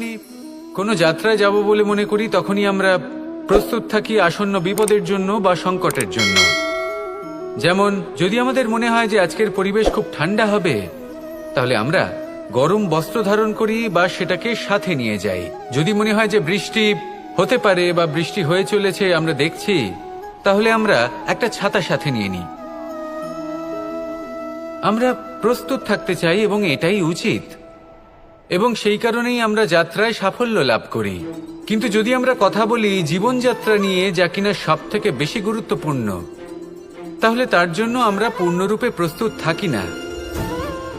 যখনই কোনো যাত্রায় যাব বলে মনে করি, তখনই আমরা প্রস্তুত থাকি আসন্ন বিপদের জন্য বা সংকটের জন্য। যেমন, যদি আমাদের মনে হয় যে আজকের পরিবেশ খুব ঠান্ডা হবে, তাহলে আমরা গরম বস্ত্র ধারণ করি বা সেটাকে সাথে নিয়ে যাই। যদি মনে হয় যে বৃষ্টি হতে পারে বা বৃষ্টি হয়ে চলেছে আমরা দেখছি, তাহলে আমরা একটা ছাতা সাথে নিয়ে নিই। আমরা প্রস্তুত থাকতে চাই এবং এটাই উচিত। এবং সেই কারণেই আমরা যাত্রায় সাফল্য লাভ করি। কিন্তু যদি আমরা কথা বলি জীবনযাত্রা নিয়ে যা কিনা সব থেকে বেশি গুরুত্বপূর্ণ, তাহলে তার জন্য আমরা পূর্ণরূপে প্রস্তুত থাকি না।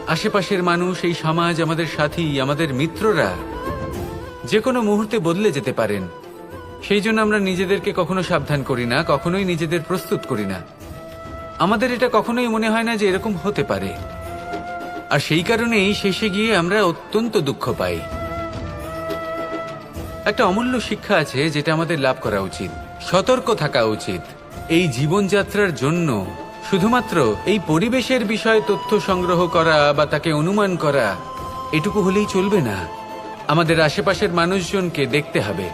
আশেপাশের মানুষ, এই সমাজ, আমাদের সাথী, আমাদের মিত্ররা যে কোনো মুহূর্তে বদলে যেতে পারেন। সেই জন্য আমরা নিজেদেরকে কখনো সাবধান করি না, কখনোই নিজেদের প্রস্তুত করি না। আমাদের এটা কখনোই মনে হয় না যে এরকম হতে পারে। আর সেই কারণেই শেষে গিয়ে আমরা অত্যন্ত দুঃখ পাই। একটা অমূল্য শিক্ষা আছে যেটা আমাদের লাভ করা উচিত, সতর্ক থাকা উচিত। এই জীবনযাত্রার জন্য শুধুমাত্র এই পরিবেশের বিষয়ে তথ্য সংগ্রহ করা বা তাকে অনুমান করা, এটুকু হলেই চলবে না। আমাদের আশেপাশের মানুষজনকে দেখতে হবে।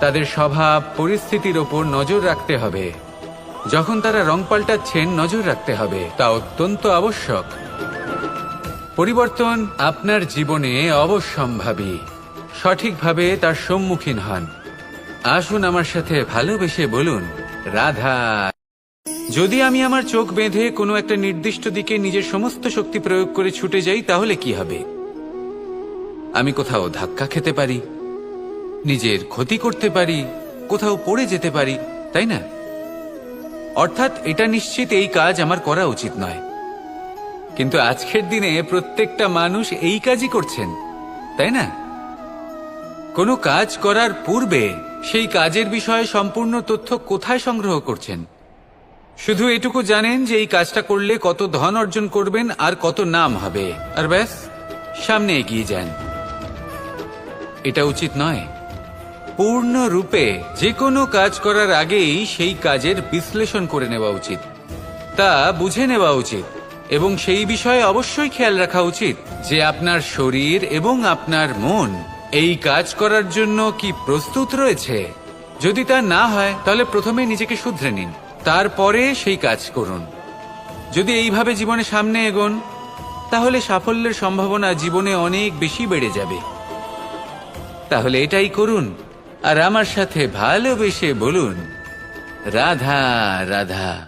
তাদের স্বভাব, পরিস্থিতির ওপর নজর রাখতে হবে। যখন তারা রং পাল্টাচ্ছেন, নজর রাখতে হবে। তা অত্যন্ত আবশ্যক। পরিবর্তন আপনার জীবনে অবশ্যম্ভাবী। সঠিকভাবে তার সম্মুখীন হন। আসুন আমার সাথে ভালোবেসে বলুন, রাধা। যদি আমি আমার চোখ বেঁধে কোনো একটা নির্দিষ্ট দিকে নিজের সমস্ত শক্তি প্রয়োগ করে ছুটে যাই, তাহলে কি হবে? আমি কোথাও ধাক্কা খেতে পারি, নিজের ক্ষতি করতে পারি, কোথাও পড়ে যেতে পারি, তাই না? অর্থাৎ এটা নিশ্চিত এই কাজ আমার করা উচিত নয়। কিন্তু আজকের দিনে প্রত্যেকটা মানুষ এই কাজই করছেন, তাই না? কোনো কাজ করার পূর্বে সেই কাজের বিষয়ে সম্পূর্ণ তথ্য কোথায় সংগ্রহ করছেন? শুধু এটুকু জানেন যে এই কাজটা করলে কত ধন অর্জন করবেন আর কত নাম হবে। আর ব্যাস, সামনে এগিয়ে যান। এটা উচিত নয়। পূর্ণরূপে যে কোনো কাজ করার আগেই সেই কাজের বিশ্লেষণ করে নেওয়া উচিত। তা বুঝে নেওয়া উচিত। এবং সেই বিষয়ে অবশ্যই খেয়াল রাখা উচিত যে আপনার শরীর এবং আপনার মন এই কাজ করার জন্য কি প্রস্তুত রয়েছে। যদি তা না হয়, তাহলে প্রথমে নিজেকে শুধরে নিন, তারপরে সেই কাজ করুন। যদি এইভাবে জীবনে সামনে এগোন, তাহলে সাফল্যের সম্ভাবনা জীবনে অনেক বেশি বেড়ে যাবে। তাহলে এটাই করুন, আর আমার সাথে ভালোবেসে বলুন, রাধা রাধা।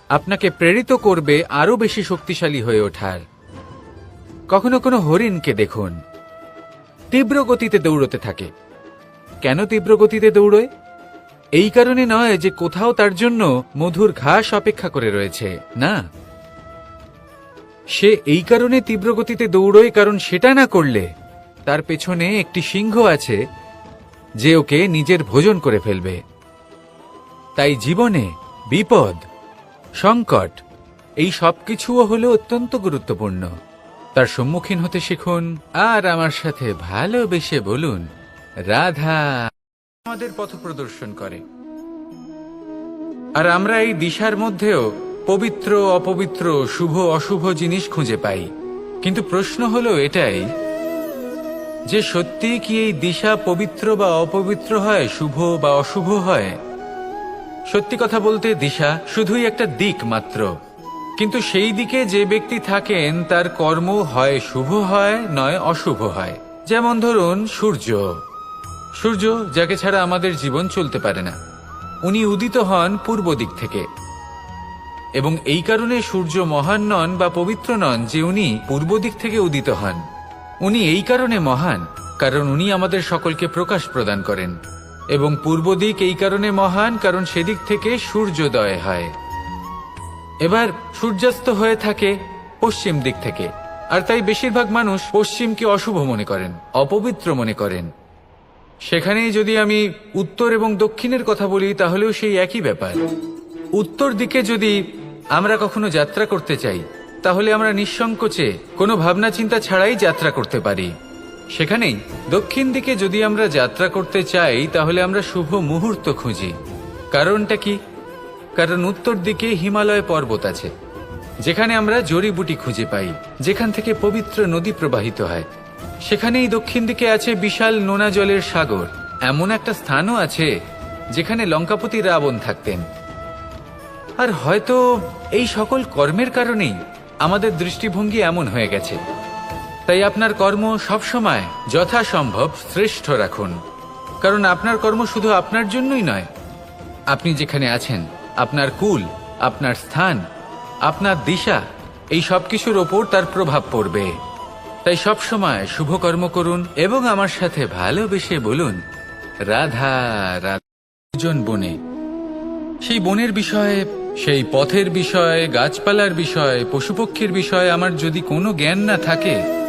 আপনাকে প্রেরিত করবে আরও বেশি শক্তিশালী হয়ে ওঠার। কখনো কোনো হরিণকে দেখুন। তীব্র গতিতে দৌড়তে থাকে। কেন তীব্র গতিতে দৌড়য়? এই কারণে নয় যে কোথাও তার জন্য মধুর ঘাস অপেক্ষা করে রয়েছে, না। সে এই কারণে তীব্র গতিতে দৌড়য় কারণ সেটা না করলে তার পেছনে একটি সিংহ আছে যে ওকে নিজের ভোজন করে ফেলবে। তাই জীবনে বিপদ সংকট। এই সব কিছুও হলো অত্যন্ত গুরুত্বপূর্ণ। তার সম্মুখীন হতে শিখুন আর আমার সাথে ভালোবেসে বলুন, রাধা আমাদের পথ প্রদর্শন করে। আর আমরা এই দিশার মধ্যেও পবিত্র, অপবিত্র, শুভ, অশুভ জিনিস খুঁজে পাই। কিন্তু প্রশ্ন হলো এটাই, যে সত্যি কি এই দিশা পবিত্র বা অপবিত্র হয়, শুভ বা অশুভ হয়? সত্যি কথা বলতে দিশা, শুধুই একটা দিক মাত্র। কিন্তু সেই দিকে যে ব্যক্তি থাকেন, তার কর্ম হয় শুভ হয়, নয় অশুভ হয়। যেমন ধরুন, সূর্য। সূর্য, যাকে ছাড়া আমাদের জীবন চলতে পারে না। উনি উদিত হন পূর্ব দিক থেকে। এবং এই কারণে সূর্য মহান নন বা পবিত্র নন যে উনি পূর্ব দিক থেকে উদিত হন। উনি এই কারণে মহান, কারণ উনি আমাদের সকলকে প্রকাশ প্রদান করেন। এবং পূর্ব দিক এই কারণে মহান, কারণ সেদিক থেকে সূর্যোদয় হয়। এবার সূর্যাস্ত হয়ে থাকে পশ্চিম দিক থেকে, আর তাই বেশিরভাগ মানুষ পশ্চিমকে অশুভ মনে করেন, অপবিত্র মনে করেন। সেখানেই যদি আমি উত্তর এবং দক্ষিণের কথা বলি, তাহলেও সেই একই ব্যাপার। উত্তর দিকে যদি আমরা কখনো যাত্রা করতে চাই, তাহলে আমরা নিঃসংকোচে কোনো ভাবনা চিন্তা ছাড়াই যাত্রা করতে পারি। সেখানেই, দক্ষিণ দিকে যদি আমরা যাত্রা করতে চাই, তাহলে আমরা শুভ মুহূর্ত খুঁজি। কারণটা কি? কারণ উত্তর দিকে হিমালয় পর্বত আছে, যেখানে আমরা জড়িবুটি খুঁজে পাই, যেখান থেকে পবিত্র নদী প্রবাহিত হয়। সেখানেই দক্ষিণ দিকে আছে বিশাল নোনা জলের সাগর। এমন একটা স্থানও আছে, যেখানে লঙ্কাপতি রাবণ থাকতেন। আর হয়তো এই সকল কর্মের কারণেই আমাদের দৃষ্টিভঙ্গি এমন হয়ে গেছে। তাই আপনার কর্ম সবসময় যথাসম্ভব শ্রেষ্ঠ রাখুন। কারণ আপনার কর্ম শুধু আপনার জন্যই নয়। আপনি যেখানে আছেন, আপনার কুল, আপনার স্থান, আপনার দিশা, এই সব কিছুর ওপর তার প্রভাব পড়বে। তাই সবসময় শুভ কর্ম করুন এবং আমার সাথে ভালোবেসে বলুন, রাধা রাধা বনে। সেই বনের বিষয়ে, সেই পথের বিষয়ে, গাছপালার বিষয়ে, পশুপক্ষীর বিষয়ে আমার যদি কোনো জ্ঞান না থাকে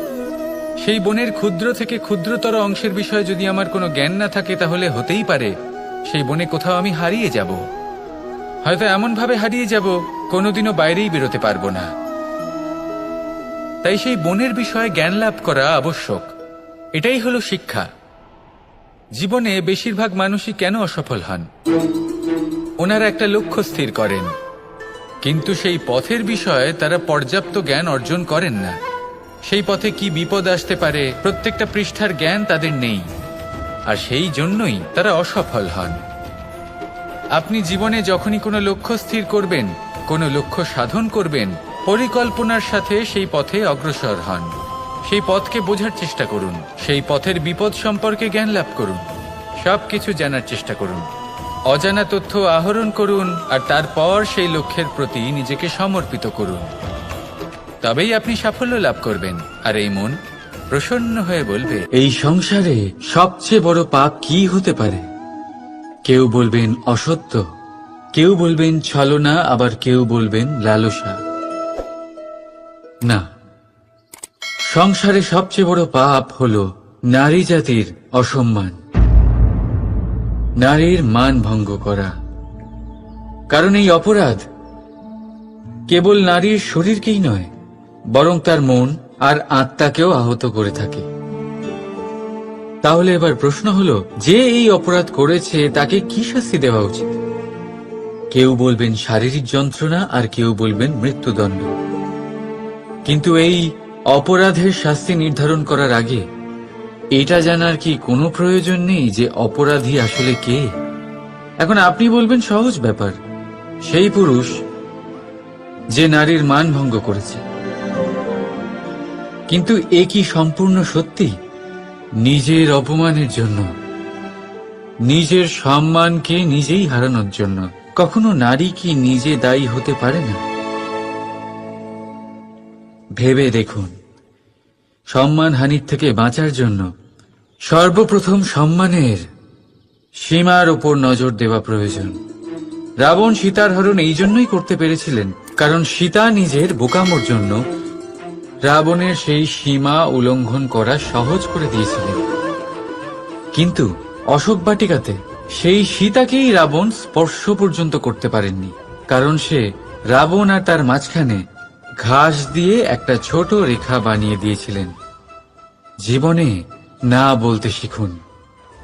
সেই বনের ক্ষুদ্র থেকে ক্ষুদ্রতর অংশের বিষয়ে যদি আমার কোনো জ্ঞান না থাকে, তাহলে হতেই পারে। সেই বনে কোথাও আমি হারিয়ে যাব। হয়তো এমনভাবে হারিয়ে যাব, কোনোদিনও বাইরেই বেরোতে পারব না। তাই সেই বনের বিষয়ে জ্ঞান লাভ করা আবশ্যক। এটাই হলো শিক্ষা। জীবনে বেশিরভাগ মানুষই কেন অসফল হন? ওনারা একটা লক্ষ্য স্থির করেন। কিন্তু সেই পথের বিষয়ে তারা পর্যাপ্ত জ্ঞান অর্জন করেন না। সেই পথে কি বিপদ আসতে পারে, প্রত্যেকটা পৃষ্ঠার জ্ঞান তাদের নেই। আর সেই জন্যই তারা অসফল হন। আপনি জীবনে যখনই কোনো লক্ষ্য স্থির করবেন, কোনো লক্ষ্য সাধন করবেন, পরিকল্পনার সাথে সেই পথে অগ্রসর হন। সেই পথকে বোঝার চেষ্টা করুন, সেই পথের বিপদ সম্পর্কে জ্ঞান লাভ করুন সব কিছু জানার চেষ্টা করুন। অজানা তথ্য আহরণ করুন, আর তারপর সেই লক্ষ্যের প্রতি নিজেকে সমর্পিত করুন। তবেই আপনি সাফল্য লাভ করবেন। আর এই মন প্রসন্ন হয়ে বলবে, এই সংসারে সবচেয়ে বড় পাপ কি হতে পারে? কেউ বলবেন অসত্য, কেউ বলবেন ছলনা, আবার কেউ বলবেন লালসা। না, সংসারে সবচেয়ে বড় পাপ হল নারী জাতির অসম্মান। নারীর মান ভঙ্গ করা। কারণ এই অপরাধ কেবল নারীর শরীরকেই নয় বরং তার মন আর আত্মাকেও আহত করে থাকে। তাহলে এবার প্রশ্ন হলো, যে এই অপরাধ করেছে তাকে কি শাস্তি দেওয়া উচিত? কেউ বলবেন শারীরিক যন্ত্রণা আর কেউ বলবেন মৃত্যুদণ্ড। কিন্তু এই অপরাধের শাস্তি নির্ধারণ করার আগে এটা জানার কি কোনো প্রয়োজন নেই যে অপরাধী আসলে কে? এখন আপনি বলবেন সহজ ব্যাপার, সেই পুরুষ যে নারীর মান ভঙ্গ করেছে। কিন্তু এ কি সম্পূর্ণ সত্যি? নিজের অপমানের জন্য। নিজের সম্মানকে নিজেই হারানোর জন্য। কখনো নারী কি নিজে দায়ী হতে পারে না? ভেবে দেখুন। সম্মানহানির থেকে বাঁচার জন্য সর্বপ্রথম সম্মানের সীমার ওপর নজর দেওয়া প্রয়োজন। রাবণ সীতার হরণ এই জন্যই করতে পেরেছিলেন, কারণ সীতা নিজের বোকামোর জন্য রাবণের সেই সীমা উল্লঙ্ঘন করা সহজ করে দিয়েছিলেন। কিন্তু অশোক বাটিকাতে সেই সীতাকেই রাবণ স্পর্শ পর্যন্ত করতে পারেননি, কারণ সে রাবণ আর তার মাঝখানে ঘাস দিয়ে একটা ছোট রেখা বানিয়ে দিয়েছিলেন। জীবনে না বলতে শিখুন।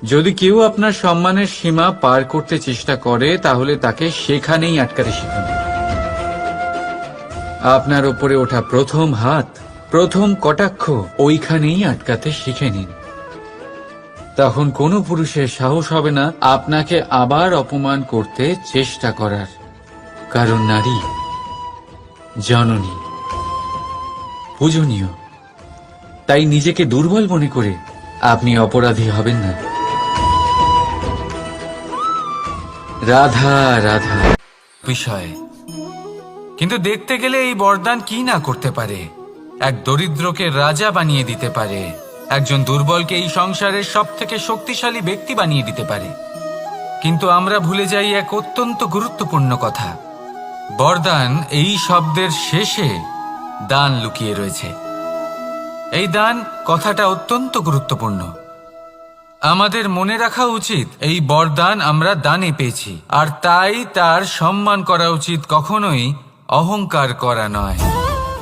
যদি কেউ আপনার সম্মানের সীমা পার করতে চেষ্টা করে, তাহলে তাকে সেখানেই আটকাতে শিখুন। আপনার ওপরে ওঠা প্রথম হাত প্রথম কটাক্ষ ওইখানেই আটকাতে শিখে নিন। তখন কোনো পুরুষের সাহস হবে না আপনাকে আবার অপমান করতে চেষ্টা করার। কারণ নারী জননী, পূজনীয়। তাই নিজেকে দুর্বল মনে করে আপনি অপরাধী হবেন না। রাধা রাধা। বিষয়। কিন্তু দেখতে গেলে এই বরদান কি না করতে পারে? এক দরিদ্রকে রাজা বানিয়ে দিতে পারে। একজন দুর্বলকে এই সংসারের সব থেকে শক্তিশালী ব্যক্তি বানিয়ে দিতে পারে। কিন্তু আমরা ভুলে যাই এক অত্যন্ত গুরুত্বপূর্ণ কথা। বরদান এই শব্দের শেষে দান লুকিয়ে রয়েছে। এই দান কথাটা অত্যন্ত গুরুত্বপূর্ণ। আমাদের মনে রাখা উচিত, এই বরদান আমরা দানে পেয়েছি। আর তাই তার সম্মান করা উচিত কখনোই অহংকার করা নয়।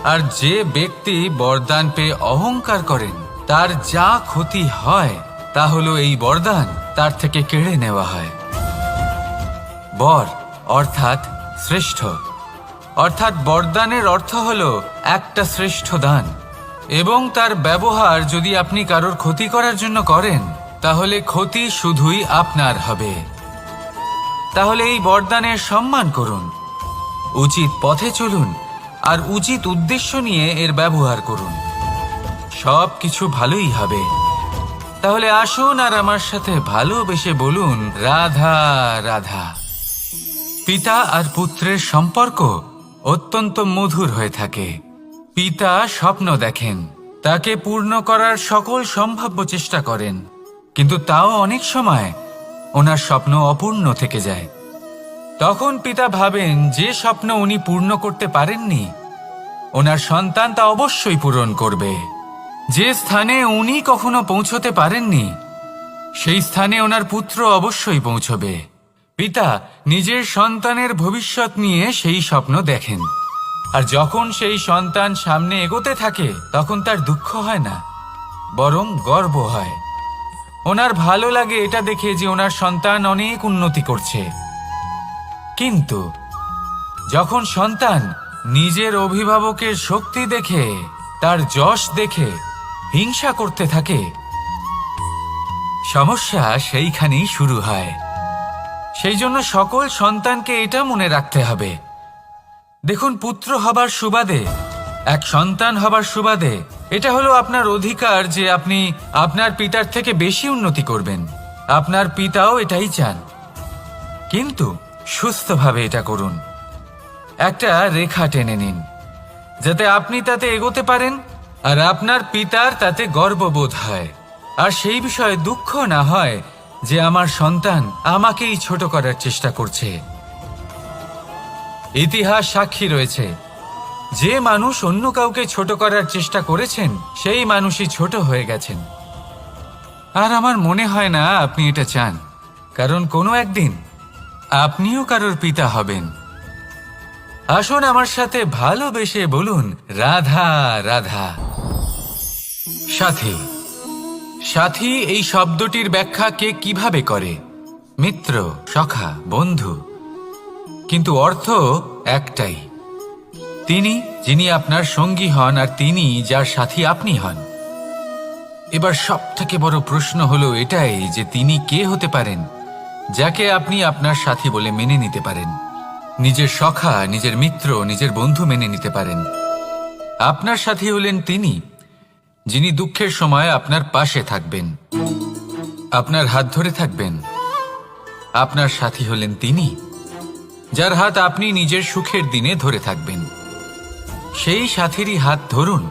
আর যে ব্যক্তি বরদান পেয়ে অহংকার করেন, তার যা ক্ষতি হয়, তা হলো এই বরদান, তার থেকে কেড়ে নেওয়া হয়। বর, অর্থাৎ শ্রেষ্ঠ। অর্থাৎ বরদানের অর্থ হল একটা শ্রেষ্ঠ দান। এবং তার ব্যবহার যদি আপনি কারোর ক্ষতি করার জন্য করেন, তাহলে ক্ষতি শুধুই আপনার হবে। তাহলে এই বরদানের সম্মান করুন। উচিত পথে চলুন আর উচিত উদ্দেশ্য নিয়ে এর ব্যবহার করুন। সব কিছু ভালোই হবে। তাহলে আসুন আর আমার সাথে ভালোবেসে বলুন, রাধা রাধা। পিতা আর পুত্রের সম্পর্ক অত্যন্ত মধুর হয়ে থাকে। পিতা স্বপ্ন দেখেন, তাকে পূর্ণ করার সকল সম্ভাব্য চেষ্টা করেন। কিন্তু তাও অনেক সময় ওনার স্বপ্ন অপূর্ণ থেকে যায়। তখন পিতা ভাবেন যে স্বপ্ন উনি পূর্ণ করতে পারেননি। ওনার সন্তান তা অবশ্যই পূরণ করবে। যে স্থানে উনি কখনো পৌঁছতে পারেননি, সেই স্থানে ওনার পুত্র অবশ্যই পৌঁছবে। পিতা নিজের সন্তানের ভবিষ্যৎ নিয়ে সেই স্বপ্ন দেখেন। আর যখন সেই সন্তান সামনে এগোতে থাকে, তখন তার দুঃখ হয় না, বরং গর্ব হয়। ওনার ভালো লাগে এটা দেখে যে ওনার সন্তান অনেক উন্নতি করছে। কিন্তু যখন সন্তান নিজের অভিভাবকের শক্তি দেখে, তার যশ দেখে, হিংসা করতে থাকে, সমস্যা সেইখানেই শুরু হয়। সেই জন্য সকল সন্তানকে এটা মনে রাখতে হবে। দেখুন, পুত্র হবার সুবাদে, এক সন্তান হবার সুবাদে, এটা হলো আপনার অধিকার যে আপনি আপনার পিতার থেকে বেশি উন্নতি করবেন। আপনার পিতাও এটাই চান। কিন্তু সুস্থভাবে এটা করুন। একটা রেখা টেনে নিন, যাতে আপনি তাতে এগোতে পারেন আর আপনার পিতার তাতে গর্ববোধ হয়। আর সেই বিষয়ে দুঃখ না হয় যে আমার সন্তান আমাকেই ছোট করার চেষ্টা করছে। ইতিহাস সাক্ষী রয়েছে, যে মানুষ অন্য কাউকে ছোট করার চেষ্টা করেছেন, সেই মানুষই ছোট হয়ে গেছেন। আর আমার মনে হয় না আপনি এটা চান, কারণ কোনো একদিন আপনিও কারোর পিতা হবেন। আসুন আমার সাথে ভালোবেসে বলুন, রাধা রাধা। সাথী সাথী, এই শব্দটির ব্যাখ্যা কে কীভাবে করে? মিত্র, সখা, বন্ধু। কিন্তু অর্থ একটাই। তিনি, যিনি আপনার সঙ্গী হন, আর তিনি যার সাথী আপনি হন। এবার সব থেকে বড় প্রশ্ন হলো এটাই যে তিনি কে হতে পারেন? যাকে আপনি আপনার সাথী বলে মেনে নিতে পারেন। নিজের সখা, নিজের মিত্র, নিজের বন্ধু মেনে নিতে পারেন। আপনার সাথী হলেন তিনি, যিনি দুঃখের সময় আপনার পাশে থাকবেন, আপনার হাত ধরে থাকবেন। আপনার সাথী হলেন তিনি, যার হাত আপনি নিজের সুখের দিনে ধরে থাকবেন। সেই সাথীরই হাত ধরুন।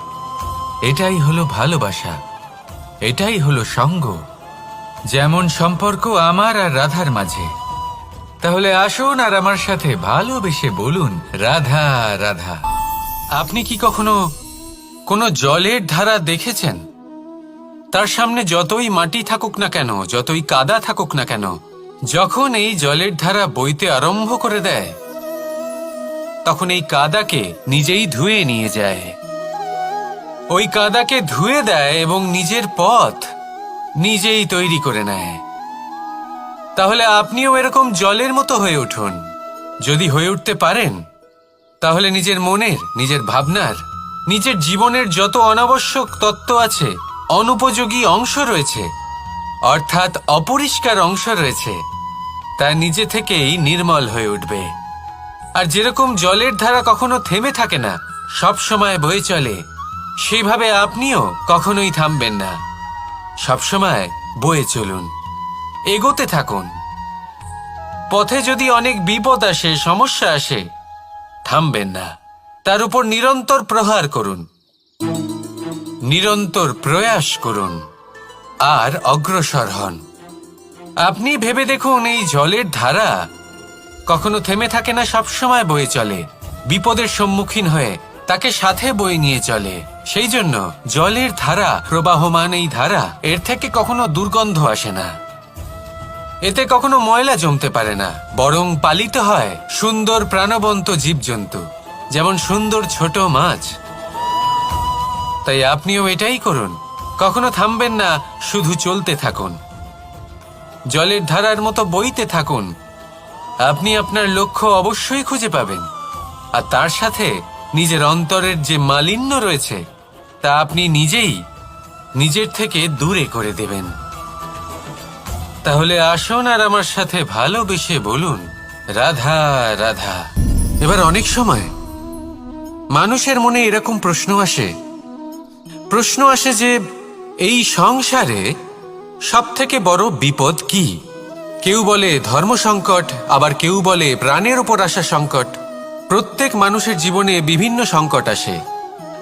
এটাই হলো ভালোবাসা। এটাই হলো সঙ্গ। যেমন সম্পর্ক আমার আর রাধার মাঝে। তাহলে আসুন আর আমার সাথে ভালোবেসে বলুন, রাধা রাধা, আপনি কি কখনো কোনো জলের ধারা দেখেছেন? তার সামনে যতই মাটি থাকুক না কেন, যতই কাদা থাকুক না কেন, যখন এই জলের ধারা বইতে আরম্ভ করে দেয়, তখন এই কাদাকে নিজেই ধুয়ে নিয়ে যায়। ওই কাদাকে ধুয়ে দেয় এবং নিজের পথ নিজেই তৈরি করে নেয়। তাহলে আপনিও এরকম জলের মতো হয়ে উঠুন। যদি হয়ে উঠতে পারেন, তাহলে নিজের মনের, নিজের ভাবনার, নিজের জীবনের যত অনাবশ্যক তত্ত্ব আছে, অনুপযোগী অংশ রয়েছে, অর্থাৎ অপরিষ্কার অংশ রয়েছে, তা নিজে থেকেই নির্মল হয়ে উঠবে। আর যেরকম জলের ধারা কখনো থেমে থাকে না সব সময় বয়ে চলে সেইভাবে আপনিও কখনোই থামবেন না। সবসময় বয়ে চলুন। এগোতে থাকুন। পথে যদি অনেক বিপদ আসে, সমস্যা আসে, থামবেন না। তার উপর নিরন্তর প্রহার করুন। নিরন্তর প্রয়াস করুন। আর অগ্রসর হন। আপনি ভেবে দেখুন, এই জলের ধারা কখনো থেমে থাকে না, সবসময় বয়ে চলে। বিপদের সম্মুখীন হয়ে তাকে সাথে বয়ে নিয়ে চলে। সেই জন্য জলের ধারা, প্রবাহমান এই ধারা, এর থেকে কখনো দুর্গন্ধ আসে না। এতে কখনো ময়লা জমতে পারে না, বরং পালিত হয় সুন্দর প্রাণবন্ত জীবজন্তু, যেমন সুন্দর ছোট মাছ। তাই আপনিও এটাই করুন, কখনো থামবেন না, শুধু চলতে থাকুন। জলের ধারার মতো বইতে থাকুন, আপনি আপনার লক্ষ্য অবশ্যই খুঁজে পাবেন। আর তার সাথে নিজের অন্তরের যে মালিন্য রয়েছে, তা আপনি নিজেই নিজের থেকে দূরে করে দেবেন। তাহলে আসুন আর আমার সাথে ভালোবেসে বলুন, রাধা রাধা। এবার অনেক সময় মানুষের মনে এরকম প্রশ্ন আসে। প্রশ্ন আসে যে, এই সংসারে সব থেকে বড় বিপদ কি? কেউ বলে ধর্ম সংকট আবার কেউ বলে প্রাণের ওপর আসা সংকট। প্রত্যেক মানুষের জীবনে বিভিন্ন সংকট আসে।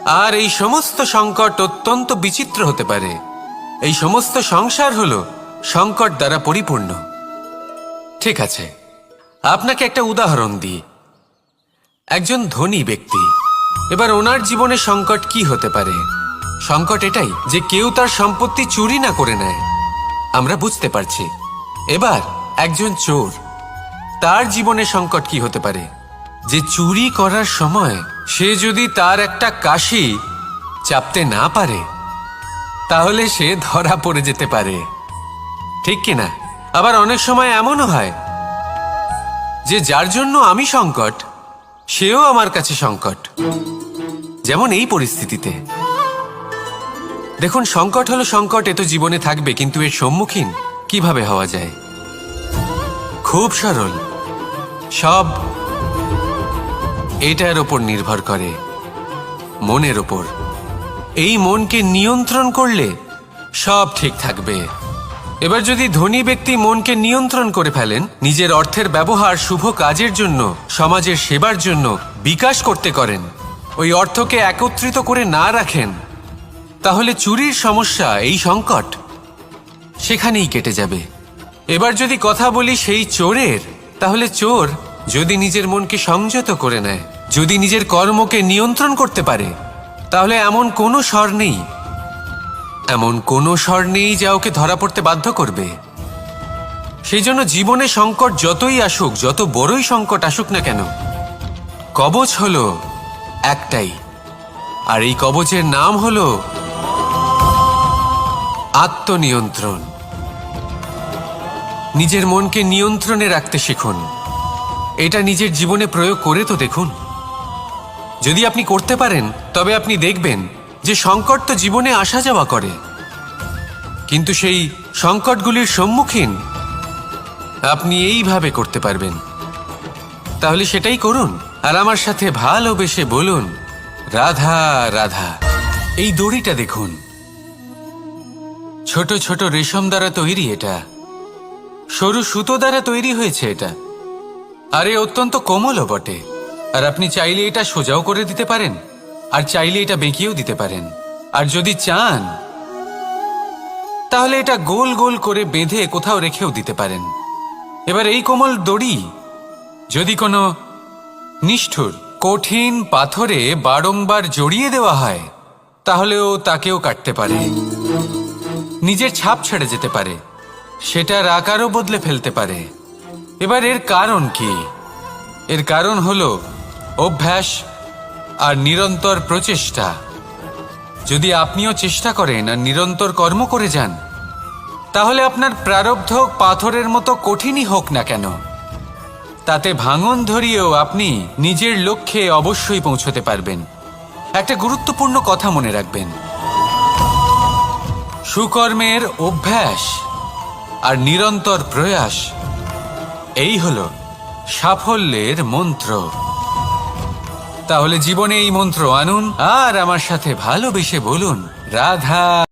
আর এই সমস্ত সংকট অত্যন্ত বিচিত্র হতে পারে। এই সমস্ত সংসার হল সংকট দ্বারা পরিপূর্ণ। ঠিক আছে, আপনাকে একটা উদাহরণ দিই। একজন ধনী ব্যক্তি, এবার ওনার জীবনে সংকট কি হতে পারে? সংকট এটাই যে কেউ তার সম্পত্তি চুরি না করে নেয়। আমরা বুঝতে পারছি। এবার একজন চোর, তার জীবনে সংকট কি হতে পারে? যে চুরি করার সময় সে যদি তার একটা কাশি চাপতে না পারে, তাহলে সে ধরা পড়ে যেতে পারে। ঠিক কিনা আবার অনেক সময় এমনও হয় যে যার জন্য আমি সংকট, সেও আমার কাছে সংকট। যেমন এই পরিস্থিতিতে। দেখুন, সংকট হলো সংকট, এ তো জীবনে থাকবে, কিন্তু এর সম্মুখীন কীভাবে হওয়া যায়? খুব সরল। সব এটার ওপর নির্ভর করে। মনের ওপর এই মনকে নিয়ন্ত্রণ করলে সব ঠিক থাকবে। এবার যদি ধনী ব্যক্তি মনকে নিয়ন্ত্রণ করে ফেলেন, নিজের অর্থের ব্যবহার শুভ কাজের জন্য, সমাজের সেবার জন্য বিকাশ করতে করেন, ওই অর্থকে একত্রিত করে না রাখেন, তাহলে চুরির সমস্যা, এই সংকট, সেখানেই কেটে যাবে। এবার যদি কথা বলি সেই চোরের, তাহলে চোর যদি নিজের মনকে সংযত করে নেয়, যদি নিজের কর্মকে নিয়ন্ত্রণ করতে পারে, তাহলে এমন কোনো স্বর নেই। এমন কোনো স্বর নেই যা ওকে ধরা পড়তে বাধ্য করবে। সেই জন্য জীবনে সংকট যতই আসুক, যত বড়ই সংকট আসুক না কেন, কবচ হলো একটাই। আর এই কবচের নাম হলো আত্মনিয়ন্ত্রণ। নিজের মনকে নিয়ন্ত্রণে রাখতে শিখুন। এটা নিজের জীবনে প্রয়োগ করে তো দেখুন। যদি আপনি করতে পারেন, তবে আপনি দেখবেন যে সংকট তো জীবনে আসা যাওয়া করে। কিন্তু সেই সংকটগুলির সম্মুখীন আপনি এইভাবে করতে পারবেন। তাহলে সেটাই করুন, আর আমার সাথে ভালোবেসে বলুন, রাধা রাধা, এই দড়িটা দেখুন। ছোট ছোট রেশম দ্বারা তৈরি এটা। সরু সুতো দ্বারা তৈরি হয়েছে এটা। আর এ অত্যন্ত কোমলও বটে। আর আপনি চাইলে এটা সোজাও করে দিতে পারেন, আর চাইলে এটা বেঁকিয়েও দিতে পারেন। আর যদি চান, তাহলে এটা গোল গোল করে বেঁধে কোথাও রেখেও দিতে পারেন। এবার এই কোমল দড়ি, যদি কোনো নিষ্ঠুর, কঠিন পাথরে বারংবার জড়িয়ে দেওয়া হয়, তাহলেও তাকেও কাটতে পারে। নিজের ছাপ ছেড়ে যেতে পারে। সেটার আকারও বদলে ফেলতে পারে। এবার এর কারণ কি? এর কারণ হলো অভ্যাস আর নিরন্তর প্রচেষ্টা। যদি আপনিও চেষ্টা করেন আর নিরন্তর কর্ম করে যান, তাহলে আপনার প্রারব্ধ পাথরের মতো কঠিনই হোক না কেন। তাতে ভাঙন ধরিয়েও আপনি নিজের লক্ষ্যে অবশ্যই পৌঁছতে পারবেন। একটা গুরুত্বপূর্ণ কথা মনে রাখবেন। সুকর্মের অভ্যাস আর নিরন্তর প্রয়াস এই হলো সাফল্যের মন্ত্র। তাহলে জীবনে এই মন্ত্র আনুন আর আমার সাথে ভালোবেসে বলুন, রাধা